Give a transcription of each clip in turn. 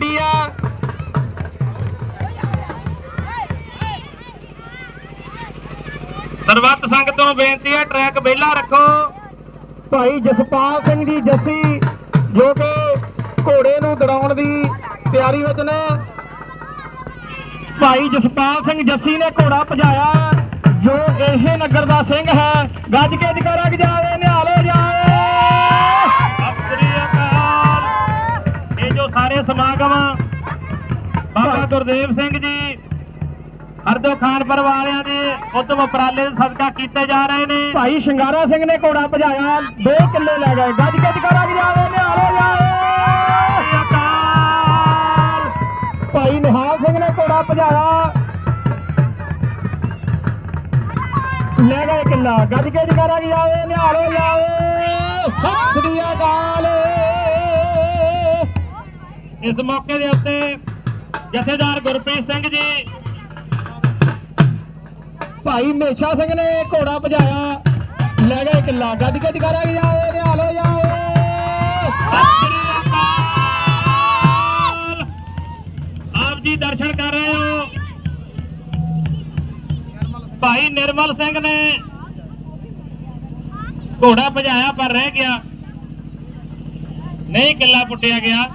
ਦੌੜ ਆ ਸਰਬੱਤ ਸੰਗਤ ਨੂੰ ਬੇਨਤੀ ਹੈ ਟਰੈਕ ਵਿਹਲਾ ਰੱਖੋ। ਭਾਈ ਜਸਪਾਲ ਸਿੰਘ ਜੀ ਜੱਸੀ, ਜੋ ਕਿ ਘੋੜੇ ਨੂੰ ਦੜਾਉਣ ਦੀ ਤਿਆਰੀ ਵਿੱਚ ਨੇ। ਭਾਈ ਜਸਪਾਲ ਸਿੰਘ ਜੱਸੀ ਨੇ ਘੋੜਾ ਭਜਾਇਆ, ਜੋ ਏਸ਼ੇ ਨਗਰ ਦਾ ਸਿੰਘ ਹੈ। ਗੱਜ ਕੇ ਜਕਾਰਾ ਜਾਵੇ ਸਮਾਗਮ ਬਾਬਾ ਗੁਰਦੇਵ ਸਿੰਘ ਜੀ ਹਰਦੋ ਖਾਨਪੁਰ ਵਾਲਿਆਂ ਦੇ ਉਦਮ ਉਪਰਾਲੇ ਦੇ ਸਦਕਾ ਕੀਤੇ ਜਾ ਰਹੇ ਨੇ। ਭਾਈ ਸ਼ਿੰਗਾਰਾ ਸਿੰਘ ਨੇ ਘੋੜਾ ਭਜਾਇਆ 2 ਕਿੱਲੇ ਲੈ ਗਏ। ਗੱਜ ਕੇ ਜਕਾਰਾ ਜਾਵੇ ਨਿਹਾਲੋ ਜਾਵੇ। ਭਾਈ ਨਿਹਾਲ ਸਿੰਘ ਨੇ ਘੋੜਾ ਭਜਾਇਆ। ਲੈ ਗਏ ਕਿੱਲਾ। ਗੱਜ ਕੇ ਜਕਾਰਾ ਜਾਵੇ ਨਿਹਾਲੋ ਜਾਵੇ। ਸਤਿ ਸ੍ਰੀ ਅਕਾਲ। ਇਸ ਮੌਕੇ ਦੇ ਉੱਤੇ ਜਥੇਦਾਰ ਗੁਰਪ੍ਰੀਤ ਸਿੰਘ ਜੀ। ਭਾਈ ਮੇਸ਼ਾ ਸਿੰਘ ਨੇ ਘੋੜਾ ਭਜਾਇਆ। ਲੈ ਗਏ ਕਿੱਲਾ ਗੱਜ ਕੇ ਜਕਾਰਾ ਜਾਵੇ ਨਿਹਾਲੋ ਸ੍ਰੀ ਅਕਾਲ। ਆਪ ਜੀ ਦਰਸ਼ਨ ਕਰ ਰਹੇ ਹੋ? ਭਾਈ ਨਿਰਮਲ ਸਿੰਘ ਨੇ ਘੋੜਾ ਭਜਾਇਆ ਪਰ ਰਹਿ ਗਿਆ। ਨਹੀਂ ਕਿੱਲਾ ਪੁੱਟਿਆ ਗਿਆ।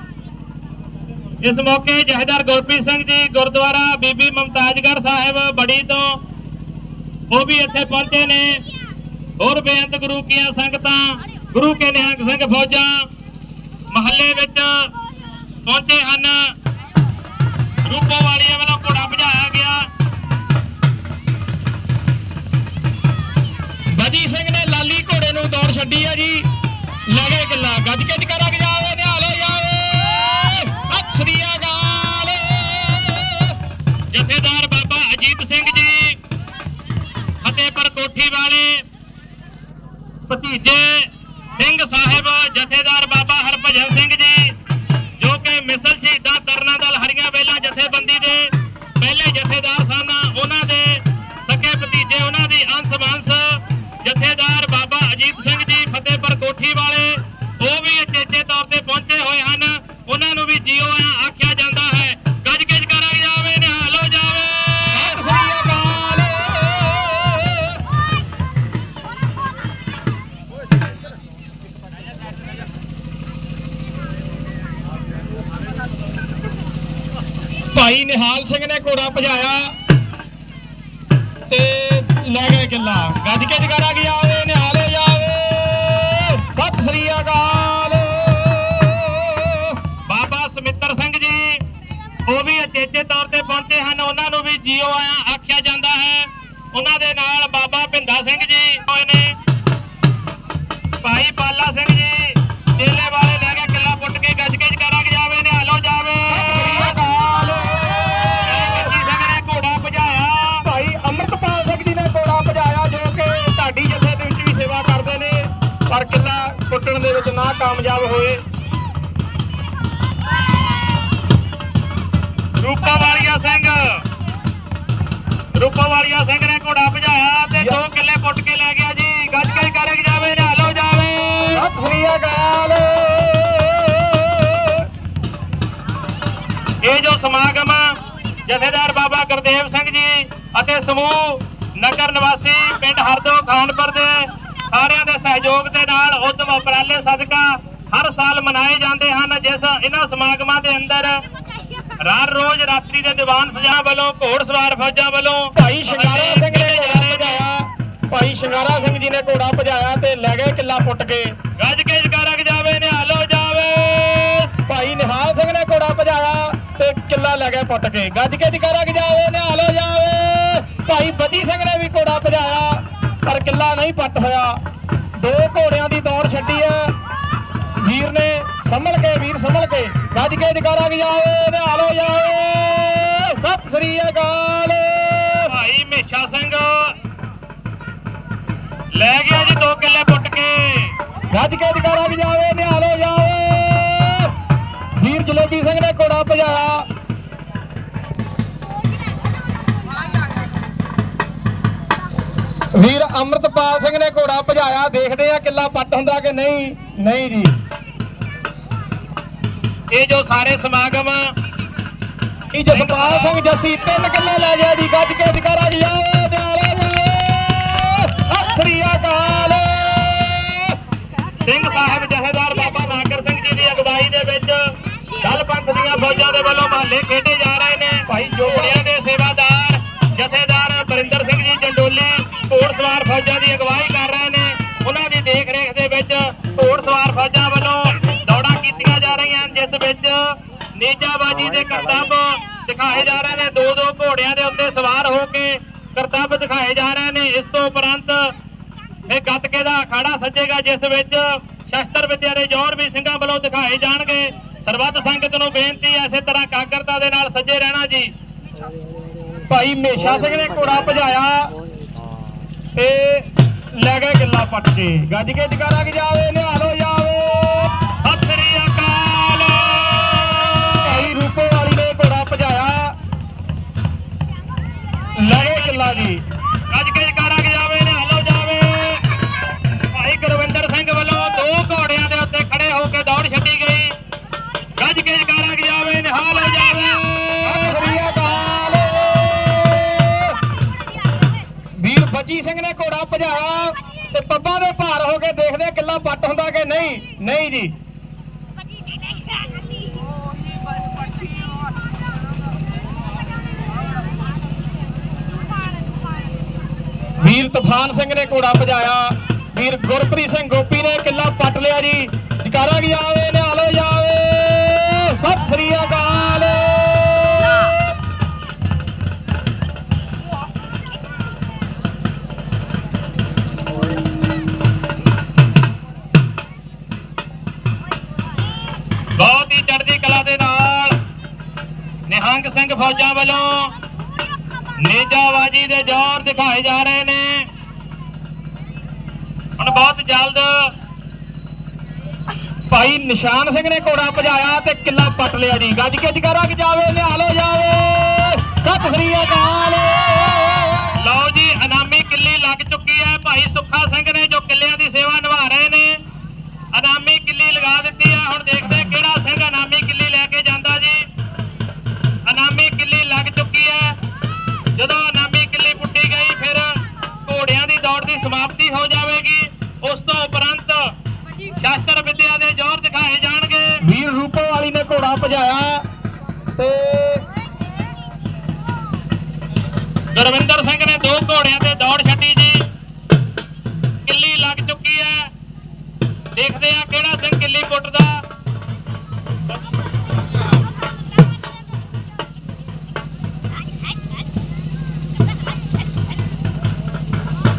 ਇਸ ਮੌਕੇ ਜਹੇਦਾਰ ਗੁਰਪ੍ਰੀਤ ਸਿੰਘ ਜੀ, ਗੁਰਦੁਆਰਾ ਬੀਬੀ ਮਮਤਾਜਗੜ੍ਹ ਸਾਹਿਬ, ਬੜੀ ਤੋਂ ਉਹ ਵੀ ਇੱਥੇ ਪਹੁੰਚੇ ਨੇ। ਹੋਰ ਬੇਅੰਤ ਗੁਰੂ ਕੀਆਂ ਸੰਗਤਾਂ, ਗੁਰੂ ਕੇ ਨਿਹੰਗ ਸਿੰਘ ਫੌਜਾਂ ਮਹੱਲੇ ਵਿੱਚ ਪਹੁੰਚੇ ਹਨ। ਰੂਪੋ ਵਾਲੀਆਂ ਵੱਲੋਂ ਘੋੜਾ ਭਜਾਇਆ ਗਿਆ। ਬਜੀ ਸਿੰਘ ਨੇ ਲਾਲੀ ਘੋੜੇ ਨੂੰ ਦੌੜ ਛੱਡੀ ਆ ਜੀ। ਭਾਈ ਨਿਹਾਲ ਸਿੰਘ ਨੇ ਘੋੜਾ ਭਜਾਇਆ ਤੇ ਲੈ ਗਏ ਕਿੱਲਾ। ਗੱਜ ਕੇ ਜਗਾਰਾ ਰੂਪਾ ਵਾਲੀਆ ਸਿੰਘ। ਰੂਪਾ ਵਾਲੀਆ ਸਿੰਘ ਨੇ ਘੋੜਾ ਭਜਾਇਆ ਤੇ ਦੋ ਕਿੱਲੇ ਪੁੱਟ ਕੇ ਲੈ ਗਿਆ ਜੀ। ਗੱਜ ਕੇ ਜਕਾਰੇ ਜਾਵੇ ਨਿਹਾਲੋ ਜਾਵੇ। ਸਤਿ ਸ੍ਰੀ ਅਕਾਲ। ਇਹ ਜੋ ਸਮਾਗਮ ਜਥੇਦਾਰ ਬਾਬਾ ਗੁਰਦੇਵ ਸਿੰਘ ਜੀ ਅਤੇ ਸਮੂਹ ਨਗਰ ਨਿਵਾਸੀ ਪਿੰਡ ਹਰਦੋ ਖਾਨਪੁਰ ਦੇ ਸਾਰਿਆਂ ਦੇ ਸਹਿਯੋਗ ਦੇ ਨਾਲ ਉਦਮ ਉਪਰਾਲੇ ਸਦਕਾ ਹਰ ਸਾਲ ਮਨਾਏ ਜਾਂਦੇ ਹਨ ਜਿਸ ਇਹਨਾਂ ਸਮਾਗਮਾਂ ਦੇ ਅੰਦਰ ਰਾਤ ਰੋਜ਼ ਰਾਤਰੀ ਦੇ ਦੀਵਾਨ ਸਜਾ ਵੱਲੋਂ ਘੋੜ ਸਵਾਰ ਫੌਜਾਂ ਵੱਲੋਂ। ਭਾਈ ਸ਼ਿੰਗਾਰਾ ਸਿੰਘ ਨੇ ਘੋੜਾ ਭਜਾਇਆ। ਭਾਈ ਸ਼ਿੰਗਾਰਾ ਸਿੰਘ ਜੀ ਨੇ ਘੋੜਾ ਭਜਾਇਆ ਤੇ ਲੈ ਗਏ ਕਿੱਲਾ ਪੁੱਟ ਕੇ। ਗੱਜ ਕੇ ਜਕਾਰਾ ਜਾਵੇ ਨਿਹਾਲੋ ਜਾਵੇ। ਭਾਈ ਨਿਹਾਲ ਸਿੰਘ ਨੇ ਘੋੜਾ ਭਜਾਇਆ ਤੇ ਕਿੱਲਾ ਲੈ ਗਏ ਪੁੱਟ ਕੇ। ਗੱਜ ਕੇ ਜਕਾਰਾ ਜਾਵੇ ਨਿਹਾਲੋ ਜਾਵੇ। ਭਾਈ ਬਜੀ ਸਿੰਘ ਨੇ ਵੀ ਘੋੜਾ ਭਜਾਇਆ ਪਰ ਕਿੱਲਾ ਨਹੀਂ ਪੱਟ ਹੋਇਆ। ਦੋ ਘੋੜਿਆਂ ਦੀ ਦੌੜ ਛੱਡੀ ਹੈ। ਵੀਰ ਨੇ ਸੰਭਲ ਕੇ ਵੀਰ ਸੰਭਲ ਕੇ। ਗੱਜ ਕੇ ਜਕਾਰਾ ਜਾਵੇ ਨਿਹਾਲੋ ਜਾਵੇ। ਸਤਿ ਸ੍ਰੀ ਅਕਾਲ। ਭਾਈ ਮੇਸ਼ਾ ਸਿੰਘ। ਲੈ ਗਿਆ ਜੀ ਦੋ ਕਿੱਲੇ ਪੁੱਟ ਕੇ। ਗੱਜ ਕੇ ਜਕਾਰਾ ਜਾਵੇ ਨਿਹਾਲੋ ਜਾਵੇ। ਵੀਰ ਜਲੇਬੀ ਸਿੰਘ ਨੇ ਘੋੜਾ ਭਜਾਇਆ। ਵੀਰ ਅੰਮ੍ਰਿਤਪਾਲ ਸਿੰਘ ਨੇ ਘੋੜਾ ਭਜਾਇਆ। ਦੇਖਦੇ ਆ ਕਿੱਲਾ ਪੱਟ ਹੁੰਦਾ ਕਿ ਨਹੀਂ। ਨਹੀਂ ਜੀ। ਇਹ ਜੋ ਸਾਰੇ ਸਮਾਗਮ ਇਹ ਜਸਪਾਲ ਸਿੰਘ ਜੱਸੀ ਤਿੰਨ ਕਿੱਲੇ ਲੈ ਗਿਆ ਜੀ, ਗੱਜ ਕੇ ਜਕਾਰਾ ਜੀ, ਆਓ ਨਿਆਲੇ ਜਾਓ ਸਤਿ ਸ੍ਰੀ ਅਕਾਲ। ਸਿੰਘ ਸਾਹਿਬ ਜਥੇਦਾਰ ਬਾਬਾ ਨਾਗਰ ਸਿੰਘ ਜੀ ਦੀ ਅਗਵਾਈ ਦੇ ਵਿੱਚ ਦਲ ਪੰਥ ਦੀਆਂ ਫੌਜਾਂ ਦੇ ਵੱਲੋਂ ਮਹੱਲੇ ਖੇਡੇ ਜਾ ਰਹੇ ਨੇ। ਭਾਈ ਜੋ ਦੇ ਸੇਵਾਦਾਰ, ਜਥੇਦਾਰ ਬਰਿੰਦਰ ਸਿੰਘ ਜੀ ਜੰਡੋਲੀ ਘੋੜ ਸਵਾਰ ਫੌਜਾਂ ਦੀ ਅਗਵਾਈ ਕਰ ਰਹੇ ਨੇ। ਉਹਨਾਂ ਦੀ ਦੇਖ ਰੇਖ ਦੇ ਵਿੱਚ ਘੋੜ ਸਵਾਰ ਫੌਜਾਂ ਵੱਲੋਂ ਜਾ ਰਹੀਆਂ ਜਿਸ ਵਿੱਚ ਨੇਜਾਬਾਜੀ ਦੇ ਕਰਤੱਵ ਦਿਖਾਏ ਜਾ ਰਹੇ ਨੇ। ਦੋ ਦੋ ਘੋੜਿਆਂ ਦੇ ਉੱਤੇ ਸਵਾਰ ਹੋ ਕੇ ਕਰਤੱਵ ਦਿਖਾਏ ਜਾ ਰਹੇ ਨੇ। ਇਸ ਤੋਂ ਉਪਰੰਤ ਇਹ ਗੱਤਕੇ ਦਾ ਅਖਾੜਾ ਸੱਜੇਗਾ, ਜਿਸ ਵਿੱਚ ਸ਼ਸਤਰ ਵਿਦਿਆ ਦੇ ਜੌਹਰ ਵੀ ਸਿੰਘਾਂ ਵੱਲੋਂ ਦਿਖਾਏ ਜਾਣਗੇ। ਸਰਬੱਤ ਸੰਗਤ ਨੂੰ ਬੇਨਤੀ ਹੈ, ਇਸੇ ਤਰ੍ਹਾਂ ਕਾਗਰਤਾ ਦੇ ਨਾਲ ਸੱਜੇ ਰਹਿਣਾ ਜੀ। ਭਾਈ ਮੇਸ਼ਾ ਸਿੰਘ ਨੇ ਘੋੜਾ ਭਜਾਇਆ ਤੇ ਲੈ ਗਏ ਕਿੱਲਾ ਪੱਟ ਕੇ। ਗੱਜ ਕੇ ਜਕਾਰਾ ਕਿ ਜਾਵੇ ਲੈ ਗਏ ਕਿੱਲਾ ਕੇ ਜਕਾਰਾ ਜਾਵੇ ਨਿਹਾਲੋ ਜਾਵੇ। ਭਾਈ ਗੁਰਵਿੰਦਰ ਸਿੰਘ ਵੱਲੋਂ ਦੋ ਘੋੜਿਆਂ ਦੇ ਉੱਤੇ ਖੜੇ ਹੋ ਕੇ ਦੌੜ ਛੱਡੀ ਗਈ। ਗੱਜ ਕੇ ਜਕਾਰਾ ਜਾਵੇ ਨਿਹਾਲੋ ਜਾਵੇ ਸਤਿ ਸ੍ਰੀ ਅਕਾਲ ਵੀਰ ਬੱਜੀ ਸਿੰਘ ਨੇ ਘੋੜਾ ਭਜਾਇਆ ਤੇ ਪੱਬਾਂ ਦੇ ਭਾਰ ਹੋ ਕੇ ਦੇਖਦੇ ਕਿੱਲਾ ਪੱਟ ਹੁੰਦਾ ਕਿ ਨਹੀਂ। ਨਹੀਂ ਜੀ ਵੀਰ ਤੂਫਾਨ ਸਿੰਘ ਨੇ ਘੋੜਾ ਭਜਾਇਆ। ਵੀਰ ਗੁਰਪ੍ਰੀਤ ਸਿੰਘ ਗੋਪੀ ਨੇ ਕਿੱਲਾ ਪੱਟ ਲਿਆ ਜੀ। ਜਕਾਰਾ ਕੀ ਆਵੇ, ਨਿਹਾਲੋ ਜਾਵੇ। ਸਤਿ ਸ੍ਰੀ ਅਕਾਲ। ਬਹੁਤ ਹੀ ਚੜ੍ਹਦੀ ਕਲਾ ਦੇ ਨਾਲ ਨਿਹੰਗ ਸਿੰਘ ਫੌਜਾਂ ਵੱਲੋਂ ਨੇਜਾਬਾਜੀ ਦੇ ਜ਼ੋਰ ਦਿਖਾਏ ਜਾ ਰਹੇ ਨੇ। ਹੁਣ ਬਹੁਤ ਜਲਦ ਭਾਈ ਨਿਸ਼ਾਨ ਸਿੰਘ ਨੇ ਘੋੜਾ ਭਜਾਇਆ ਤੇ ਕਿੱਲਾ ਪੱਟ ਲਿਆ ਜੀ। ਗੱਜ ਕੇ ਜਕਾਰਾ ਕਿ ਜਾਵੇ, ਨਿਹਾਲੋ ਜਾਵੇ। ਸਤਿ ਸ੍ਰੀ ਅਕਾਲ। ਲਓ ਜੀ, ਅਨਾਮੀ ਕਿੱਲੀ ਲੱਗ ਚੁੱਕੀ ਹੈ। ਭਾਈ ਸੁੱਖਾ ਸਿੰਘ ਨੇ ਜੋ ਕਿੱਲਿਆਂ ਦੀ ਸੇਵਾ ਨਿਭਾ ਰਹੇ ਨੇ, ਅਨਾਮੀ ਕਿੱਲੀ ਲਗਾ ਦਿੱਤੀ ਹੈ। ਹੁਣ ਦੇਖਦੇ ਗੁਰਵਿੰਦਰ ਸਿੰਘ ਨੇ ਦੋ ਘੋੜਿਆਂ ਤੇ ਦੌੜ ਛੱਡੀ ਜੀ। ਕਿੱਲੀ ਲੱਗ ਚੁੱਕੀ ਹੈ। ਦੇਖਦੇ ਆ ਕਿਹੜਾ ਸਿੰਘ ਕਿੱਲੀ ਪੁੱਟਦਾ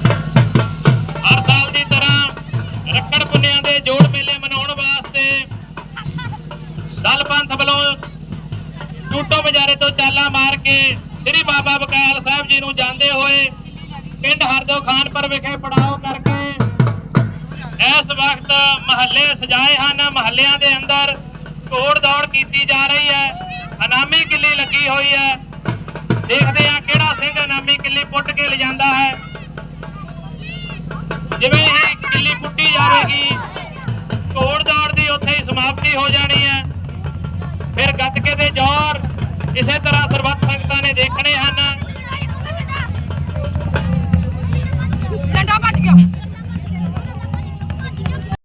ਹਰ ਸਾਲ ਦੀ ਤਰ੍ਹਾਂ ਰੱਕੜ ਪੁੰਨਿਆਂ ਦੇ ਜੋੜ ਮੇਲੇ ਮਨਾਉਣ ਵਾਸਤੇ ਦਲ ਪੰਥ ਵੱਲੋਂ ਟੂਟੋ ਬਜ਼ਾਰੇ ਤੋਂ ਚਾਲਾ ਮਾਰ ਕੇ ਬਾਬਾ ਬਕਾਲ ਸਾਹਿਬ ਜੀ ਨੂੰ ਜਾਂਦੇ ਹੋਏ ਪਿੰਡ ਹਰਦੋ ਖਾਨਪੁਰ ਵਿਖੇ ਪੜਾਓ ਕਰਕੇ ਇਸ ਵਕਤ ਮਹੱਲੇ ਸਜਾਏ ਹਨ। ਮਹੱਲਿਆਂ ਦੇ ਅੰਦਰ ਘੋੜ ਦੌੜ ਕੀਤੀ ਜਾ ਰਹੀ ਹੈ। ਅਨਾਮੀ ਕਿੱਲੀ ਲੱਗੀ ਹੋਈ ਹੈ। ਦੇਖਦੇ ਆ ਕਿਹੜਾ ਸਿੰਘ ਅਨਾਮੀ ਕਿੱਲੀ ਪੁੱਟ ਕੇ ਲਿਜਾਂਦਾ ਹੈ। ਜਿਵੇਂ ਹੀ ਕਿੱਲੀ ਪੁੱਟੀ ਜਾਵੇਗੀ, ਘੋੜ ਦੌੜ ਦੀ ਉੱਥੇ ਹੀ ਸਮਾਪਤੀ ਹੋ ਜਾਣੀ ਹੈ। ਫਿਰ ਗੱਤਕੇ ਦੇ ਜ਼ੋਰ ਇਸੇ ਤਰ੍ਹਾਂ ਸਰਬੱਤ ਸੰਗਤਾਂ ਨੇ ਦੇਖਣੇ ਹਨ। ਡੰਡਾ ਭੱਜ ਗਿਆ।